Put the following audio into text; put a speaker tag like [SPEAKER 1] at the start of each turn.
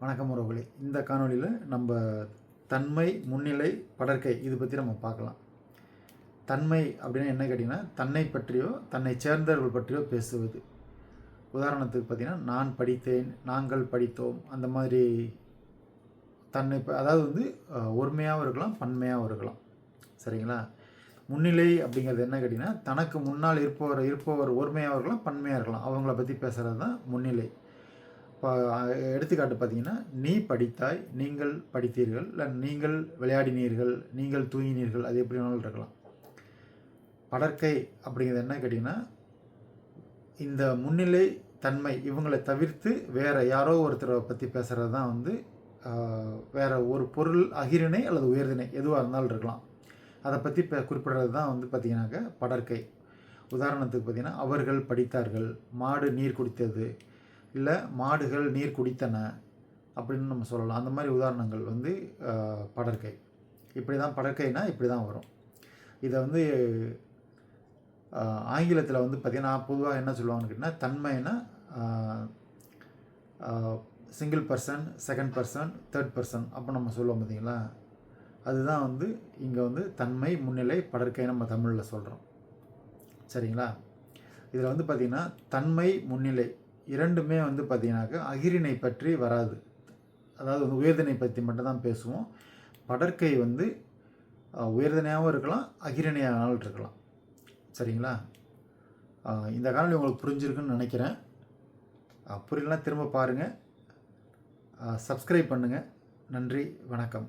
[SPEAKER 1] வணக்கம் உறவுகளே. இந்த காணொளியில் நம்ம தன்மை முன்னிலை படற்கை இது பற்றி நம்ம பார்க்கலாம். தன்மை அப்படின்னா என்ன கேட்டிங்கன்னா தன்னை பற்றியோ தன்னை சேர்ந்தவர்கள் பற்றியோ பேசுவது. உதாரணத்துக்கு பார்த்தீங்கன்னா நான் படித்தேன் நாங்கள் படித்தோம் அந்த மாதிரி தன்னை அதாவது வந்து ஒருமையாகவும் இருக்கலாம் பன்மையாகவும் இருக்கலாம். சரிங்களா? முன்னிலை அப்படிங்கிறது என்ன கேட்டிங்கன்னா தனக்கு முன்னால் இருப்பவர் இருப்பவர் ஒருமையாக இருக்கலாம் பன்மையாக இருக்கலாம். அவங்கள பற்றி பேசுகிறது தான் முன்னிலை. எடுத்துக்காட்டு பார்த்தீங்கன்னா நீ படித்தாய் நீங்கள் படித்தீர்கள் இல்லை நீங்கள் விளையாடினீர்கள் நீங்கள் தூங்கினீர்கள் அது எப்படி வேணாலும் இருக்கலாம். படற்கை அப்படிங்கிறது என்ன கேட்டிங்கன்னா இந்த முன்னிலை தன்மை இவங்களை தவிர்த்து வேற யாரோ ஒருத்தரை பற்றி பேசுகிறது தான் வந்து வேறு வேற ஒரு பொருள் அகிரிணை அல்லது உயர்திணை எதுவாக இருந்தாலும் இருக்கலாம். அதை பற்றி இப்போ குறிப்பிடுறது தான் வந்து பார்த்திங்கனாக்க படற்கை. உதாரணத்துக்கு பார்த்தீங்கன்னா அவர்கள் படித்தார்கள் மாடு நீர் குடித்தது இல்லை மாடுகள் நீர் குடித்தன அப்படின்னு நம்ம சொல்லலாம். அந்த மாதிரி உதாரணங்கள் வந்து படற்கை. இப்படி தான் படற்கைனா இப்படி தான் வரும். இதை வந்து ஆங்கிலத்தில் வந்து பார்த்திங்கன்னா பொதுவாக என்ன சொல்லுவாங்கன்னு கேட்டிங்கன்னா தன்மைனா single person second person third person அப்போ நம்ம சொல்லுவோம் பார்த்தீங்களா அதுதான் வந்து இங்கே வந்து தன்மை முன்னிலை படற்கை நம்ம தமிழில் சொல்கிறோம் சரிங்களா? இதில் வந்து பார்த்திங்கன்னா தன்மை முன்னிலை இரண்டுமே வந்து பார்த்திங்கனாக்கா அகிரினை பற்றி வராது. அதாவது வந்து உயர்தினை பற்றி மட்டும்தான் பேசுவோம். படற்கை வந்து உயர்தனையாகவும் உயர்தினையாகவும் இருக்கலாம் அகிரிணையாகவும் இருக்கலாம். சரிங்களா? இந்த காணொலி உங்களுக்கு புரிஞ்சிருக்குன்னு நினைக்கிறேன். புரியலனா திரும்ப பாருங்கள் சப்ஸ்கிரைப் பண்ணுங்கள் நன்றி வணக்கம்.